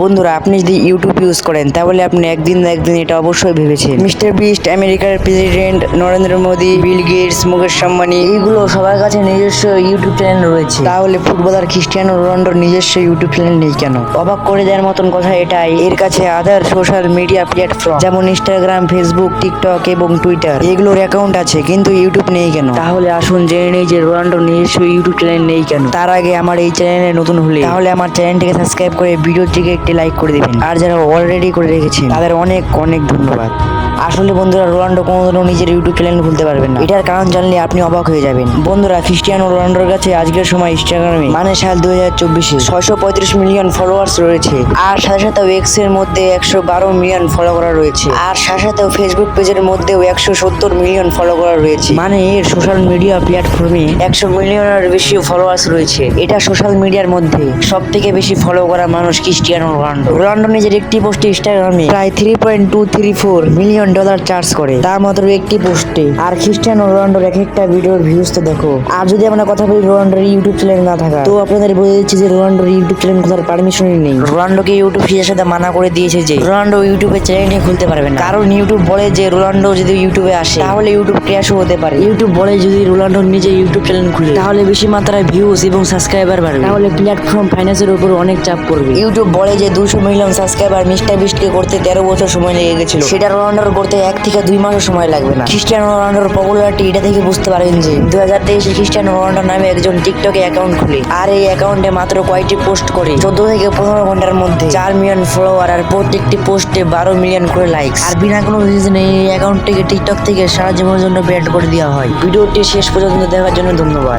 বন্ধুরা, আপনি যদি ইউটিউব ইউজ করেন, তাহলে আপনি একদিন না একদিন এটা অবশ্যই ভেবেছেন। মিস্টার বিস্ট, আমেরিকার president, Narendra Modi, Bill Gates, Mukesh Ambani এইগুলো সবার কাছে নিজস্ব ইউটিউব চ্যানেল রয়েছে। তাহলে ফুটবলার ক্রিস্টিয়ানো রোনাল্ডোর নিজস্ব ইউটিউব চ্যানেল নেই কেন? অবাক করে দেওয়ার মতন কথা এটাই। এর কাছে আদার সোশ্যাল মিডিয়া প্ল্যাটফর্ম যেমন ইনস্টাগ্রাম ফেসবুক টিকটক এবং টুইটার এগুলোর অ্যাকাউন্ট আছে, কিন্তু ইউটিউব নেই কেন? তাহলে আসুন জেনে নেই যে রোনাল্ডোর নিজস্ব ইউটিউব চ্যানেল নেই কেন? তার আগে আমার এই চ্যানেলে নতুন হলে, তাহলে আমার চ্যানেলটিকে সাবস্ক্রাইব করে ভিডিওটিকে একটি লাইক করে দিবেন। আর যারা অলরেডি করে রেখেছেন তাদের অনেক অনেক ধন্যবাদ। আসলে বন্ধুরা, রোনাল্ডো কোনোদিনও নিজের ইউটিউব চ্যানেল খুলতে পারবেন না। এটার কারণ জানলে আপনি অবাক হয়ে যাবেন। বন্ধুরা ক্রিস্টিয়ানো রোনাল্ডোর কাছে আজকের সময় ইনস্টাগ্রামে মানে সাল দুই হাজার চব্বিশে ছয়শো পঁয়ত্রিশ মিলিয়ন ফলোয়ার্স রয়েছে। আর সাথে সাথে এক্সের মধ্যে একশো বারো মিলিয়ন ফলো করা রয়েছে। আর সাথে সাথে ফেসবুক পেজের মধ্যেও একশো সত্তর মিলিয়ন ফলো করা রয়েছে। মানে এর সোশ্যাল মিডিয়া প্ল্যাটফর্মে একশো মিলিয়নের বেশি ফলোয়ার্স রয়েছে। এটা সোশ্যাল মিডিয়ার মধ্যে সব থেকে বেশি ফলো করা মানুষ ক্রিস্টিয়ানো রোনাল্ডো রোনাল্ডো নিজের একটি পোস্টে ইনস্টাগ্রামে প্রায় three point two three four million dollar charge করে। তার মাত্র একটি পোস্টে। আর খ্রিস্টান রোনাল্ডোর এক একটা ভিডিওর ভিউজ তো দেখো। আর যদি আমরা কথা বলি রোনাল্ডোর ইউটিউব চ্যানেল না থাকা তো আপনাদের বলে দিচ্ছি যে রোনাল্ডোর ইউটিউব চ্যানেল খোলার পারমিশনই নেই। রোনাল্ডোকে ইউটিউব ফিজের সাথে মানা করে দিয়েছে যে রোনাল্ডো ইউটিউবে চ্যানেলটি খুলতে পারবে না। কারণ ইউটিউব বলে যে রোনাল্ডো যদি ইউটিউবে আসে, তাহলে ইউটিউব ক্র্যাশও হতে পারে। ইউটিউব বলে যদি রোনাল্ডো নিজে ইউটিউব চ্যানেল খুলে, তাহলে বেশি মাত্রায় ভিউজ এবং সাবস্ক্রাইবার বাড়বে। তাহলে প্ল্যাটফর্ম ফাইন্যান্সের উপর অনেক চাপ পড়বে। ইউটিউব বলে যে দুশো মিলিয়ন সাবস্ক্রাইবার মিস্টার বিস্টকে করতে তেরো বছর সময় লেগে গেছিল। সেটা রোনাল্ডোর করতে এক থেকে দুই মাসও সময় লাগবে না। খ্রিস্টিয়ানো রোনাল্ডোর পপুলারিটি এটা থেকে বুঝতে পারবেন যে দু হাজার তেইশে খ্রিস্টিয়ানো রোনাল্ডো নামে একজন টিকটকে অ্যাকাউন্ট খুলে। আর এই অ্যাকাউন্টে মাত্র কয়েকটি পোস্ট করে? চোদ্দ থেকে পনেরো ঘণ্টার মধ্যে। চার মিলিয়ন ফলোয়ার আর প্রত্যেকটি পোস্টে বারো মিলিয়ন করে লাইকস আর বিনা কোনো রিজনে এই অ্যাকাউন্টটিকে টিকটক থেকে সারা জীবনের জন্য ব্যান্ড করে দেওয়া হয়। ভিডিওটি শেষ পর্যন্ত দেখার জন্য ধন্যবাদ।